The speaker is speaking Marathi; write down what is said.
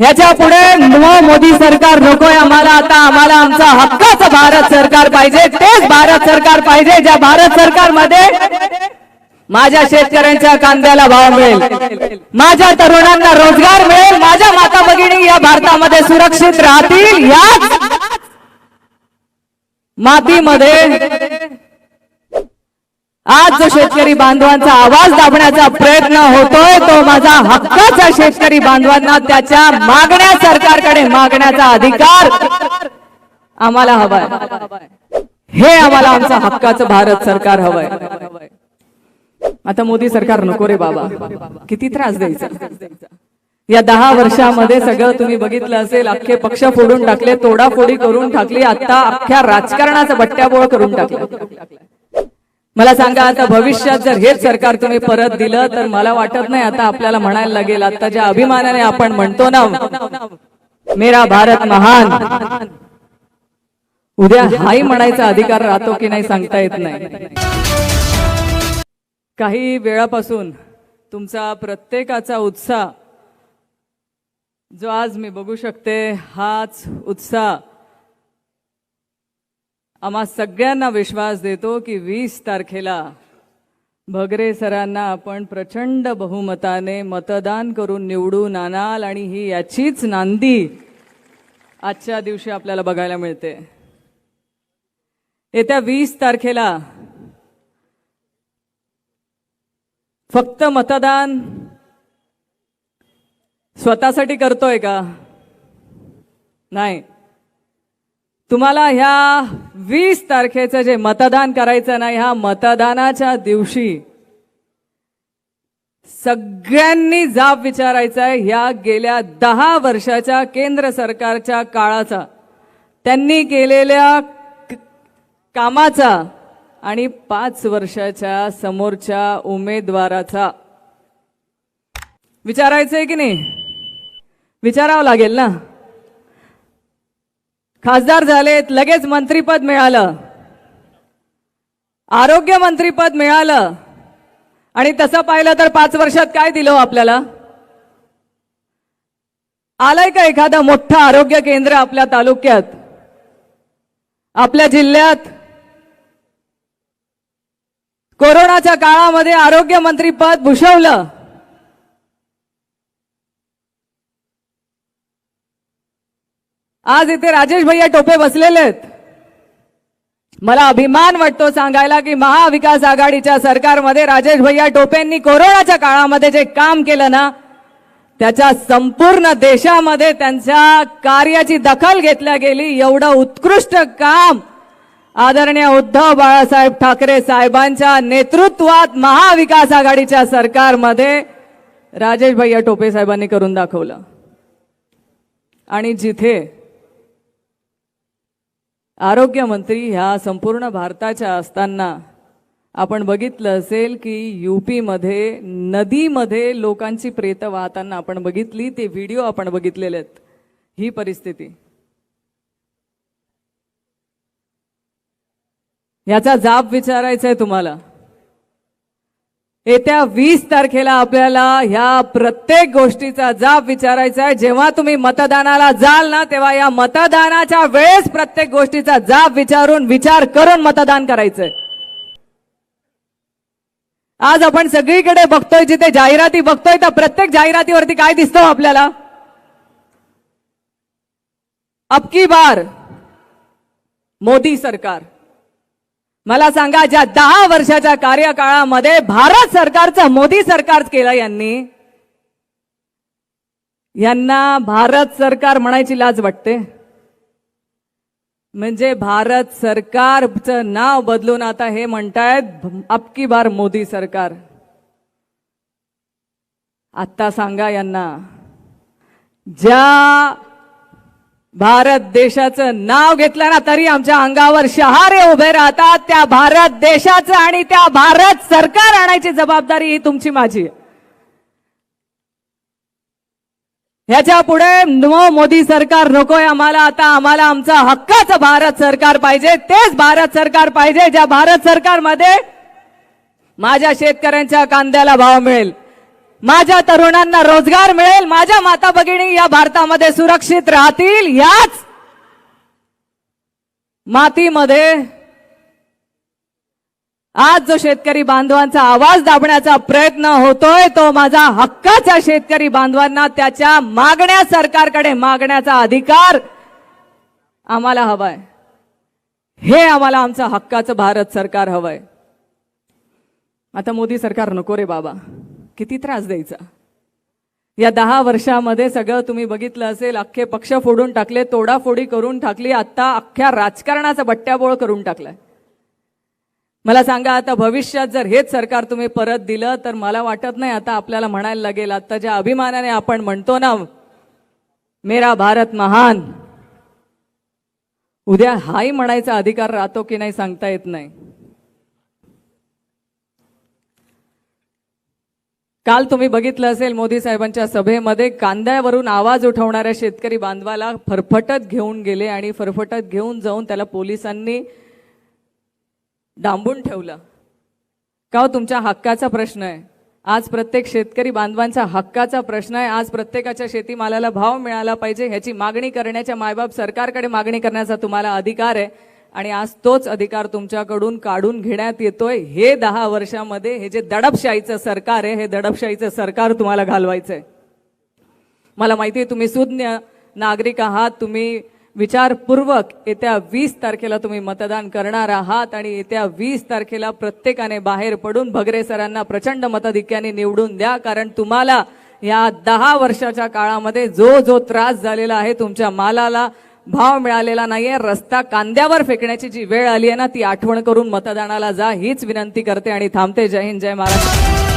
ह्याच्या पुढे मोदी सरकार नकोय आम्हाला. आता आम्हाला आमचा हक्काचं भारत सरकार पाहिजे. तेच भारत सरकार पाहिजे. ज्या भारत सरकारमध्ये माझ्या शेतकऱ्यांच्या कांद्याला भाव मिळेल. माझ्या तरुणांना रोजगार मिळेल. माझ्या माता भगिनी या भारतामध्ये सुरक्षित राहतील. याच मातीमध्ये आज जो शेतकरी बांधवांचा आवाज दाबण्याचा प्रयत्न होतोय तो माझा हक्काचा शेतकरी बांधवांना त्याच्या मागण्या सरकारकडे मागण्याचा अधिकार आम्हाला हवाय. हे आम्हाला आमचं हक्काचं भारत सरकार हवंय. आता मोदी सरकार नको रे बाबा. किती त्रास द्यायचा? या दहा वर्षामध्ये सगळं तुम्ही बघितलं असेल अख्खे पक्ष फोडून टाकले तोडाफोडी करून टाकली आता अख्ख्या राजकारणाचा बट्ट्याबोळ करून टाकलं. मला सांगा आता भविष्यात जर हेच सरकार तुम्ही परत दिलं तर मला वाटत नाही आता आपल्याला म्हणायला लागेल आता ज्या अभिमानाने आपण म्हणतो ना मेरा भारत महान. उद्या हाही म्हणायचा अधिकार राहतो की नाही सांगता येत नाही. काही वेळापासून तुमचा प्रत्येकाचा उत्साह जो आज मी बघू शकते हाच उत्साह आम्हा सगळ्यांना विश्वास देतो की वीस तारखेला भगरे सरांना आपण प्रचंड बहुमताने मतदान करून निवडून आणाल आणि ही याचीच नांदी आजच्या दिवशी आपल्याला बघायला मिळते. येत्या वीस तारखेला फक्त मतदान स्वतःसाठी करतोय का? नाही. तुम्हाला ह्या वीस तारखेचं जे मतदान करायचं नाही ह्या मतदानाच्या दिवशी सगळ्यांनी जाब विचारायचा आहे. ह्या गेल्या दहा वर्षाच्या केंद्र सरकारच्या काळाचा त्यांनी केलेल्या कामाचा आणि पाच वर्षाच्या समोरच्या उमेदवाराचा. विचारायचंय की नाही? विचारावं लागेल ना? खासदार झालेत लगेच मंत्रीपद मिळालं. आरोग्य मंत्रीपद मिळालं. आणि तसं पाहिलं तर पाच वर्षात काय दिलं हो आपल्याला? आलंय का एखादं मोठं आरोग्य केंद्र आपल्या तालुक्यात? आपल्या जिल्ह्यात? कोरोनाच्या काळामध्ये आरोग्य मंत्रीपद भूषवलं. आज इथे राजेश भैया टोपे बसलेले आहेत. मला अभिमान वाटतो सांगायला की महाविकास आघाडीच्या सरकारमध्ये राजेश भैया टोपेंनी कोरोनाच्या काळामध्ये जे काम केलं ना त्याच्या संपूर्ण देशामध्ये त्यांच्या कार्याची दखल घेतल्या गेली. एवढं उत्कृष्ट काम आदरणीय उद्धव बाळासाहेब ठाकरे साहेबांच्या नेतृत्वात महाविकास आघाडीच्या सरकारमध्ये राजेश भैया टोपे साहेबांनी करून दाखवलं. आणि जिथे आरोग्यमंत्री ह्या संपूर्ण भारताच्या असताना आपण बघितलं असेल की यूपीमध्ये नदीमध्ये लोकांची प्रेत वाहताना आपण बघितली ते व्हिडिओ आपण बघितलेले आहेत. ही परिस्थिती. याचा जाब विचारायचा आहे तुम्हाला. येत्या वीस तारखेला आपल्याला ह्या प्रत्येक गोष्टीचा जाब विचारायचा आहे. जेव्हा तुम्ही मतदानाला जाल ना तेव्हा या मतदानाच्या वेळेस प्रत्येक गोष्टीचा जाब विचारून विचार करून मतदान करायचंय. आज आपण सगळीकडे बघतोय जिथे जाहिराती बघतोय तर प्रत्येक जाहिरातीवरती काय दिसतो आपल्याला? अबकी बार? मोदी सरकार. मला सांगा ज्या दहा वर्षाच्या कार्यकाळामध्ये भारत सरकारचं मोदी सरकार केलं यांनी यांना भारत सरकार म्हणायची लाज वाटते? म्हणजे भारत सरकारचं नाव बदलून आता हे म्हणतायत अबकी बार मोदी सरकार. आता सांगा यांना ज्या भारत देशाचं नाव घेतलं ना तरी आमच्या अंगावर शहारे उभे राहतात. त्या भारत देशाचं आणि त्या भारत सरकार आणायची जबाबदारी ही तुमची माझी आहे. ह्याच्या पुढे नो मोदी सरकार नकोय आम्हाला. आता आम्हाला आमचं हक्काचं भारत सरकार पाहिजे. तेच भारत सरकार पाहिजे. ज्या भारत सरकारमध्ये माझ्या शेतकऱ्यांच्या कांद्याला भाव मिळेल. माझ्या तरुणांना रोजगार मिळेल. माझ्या माता भगिनी या भारतामध्ये सुरक्षित राहतील. याच मातीमध्ये आज जो शेतकरी बांधवांचा आवाज दाबण्याचा प्रयत्न होतोय तो माझा हक्काचा शेतकरी बांधवांना त्याच्या मागण्या सरकारकडे मागण्याचा अधिकार आम्हाला हवाय. हे आम्हाला आमचं हक्काचं भारत सरकार हवंय. आता मोदी सरकार नको रे बाबा. किती त्रास द्यायचा? या दहा वर्षामध्ये सगळं तुम्ही बघितलं असेल अख्खे पक्ष फोडून टाकले तोडाफोडी करून टाकली आता अख्ख्या राजकारणाचा बट्ट्याबोळ करून टाकलाय. मला सांगा आता भविष्यात जर हेच सरकार तुम्ही परत दिलं तर मला वाटत नाही आता आपल्याला म्हणायला लागेल आता ज्या अभिमानाने आपण म्हणतो ना मेरा भारत महान. उद्या हाही म्हणायचा अधिकार राहतो की नाही सांगता येत नाही. काल तुम्ही बघितलं असेल मोदी साहेबांच्या सभेमध्ये कांद्यावरून आवाज उठवणाऱ्या शेतकरी बांधवाला फरफटत घेऊन गेले आणि फरफटत घेऊन जाऊन त्याला पोलिसांनी डांबून ठेवलं. का हो, तुमच्या हक्काचा प्रश्न आहे. आज प्रत्येक शेतकरी बांधवांचा हक्काचा प्रश्न आहे. आज प्रत्येकाच्या शेतीमालाला भाव मिळाला पाहिजे ह्याची मागणी करण्याच्या मायबाप सरकारकडे मागणी करण्याचा तुम्हाला अधिकार आहे. आणि आज तोच अधिकार तुमच्याकडून काढून घेण्यात येतोय. हे दहा वर्षामध्ये हे जे दडपशाहीचं सरकार आहे हे दडपशाहीचं सरकार तुम्हाला घालवायचं आहे मला माहिती आहे तुम्ही सुज्ञ नागरिक आहात तुम्ही विचारपूर्वक येत्या वीस तारखेला तुम्ही मतदान करणार आहात आणि येत्या वीस तारखेला प्रत्येकाने बाहेर पडून भगरे सरांना प्रचंड मताधिक्याने निवडून द्या कारण तुम्हाला या दहा वर्षाच्या काळामध्ये जो जो त्रास झालेला आहे तुमच्या मालाला भाव मिळालेला नाहीये रस्ता कांद्यावर फेकण्याची जी वेळ आली आहे ना ती आठवण करून मतदानाला जा हीच विनंती करते आणि थांबते. जय हिंद जय महाराष्ट्र.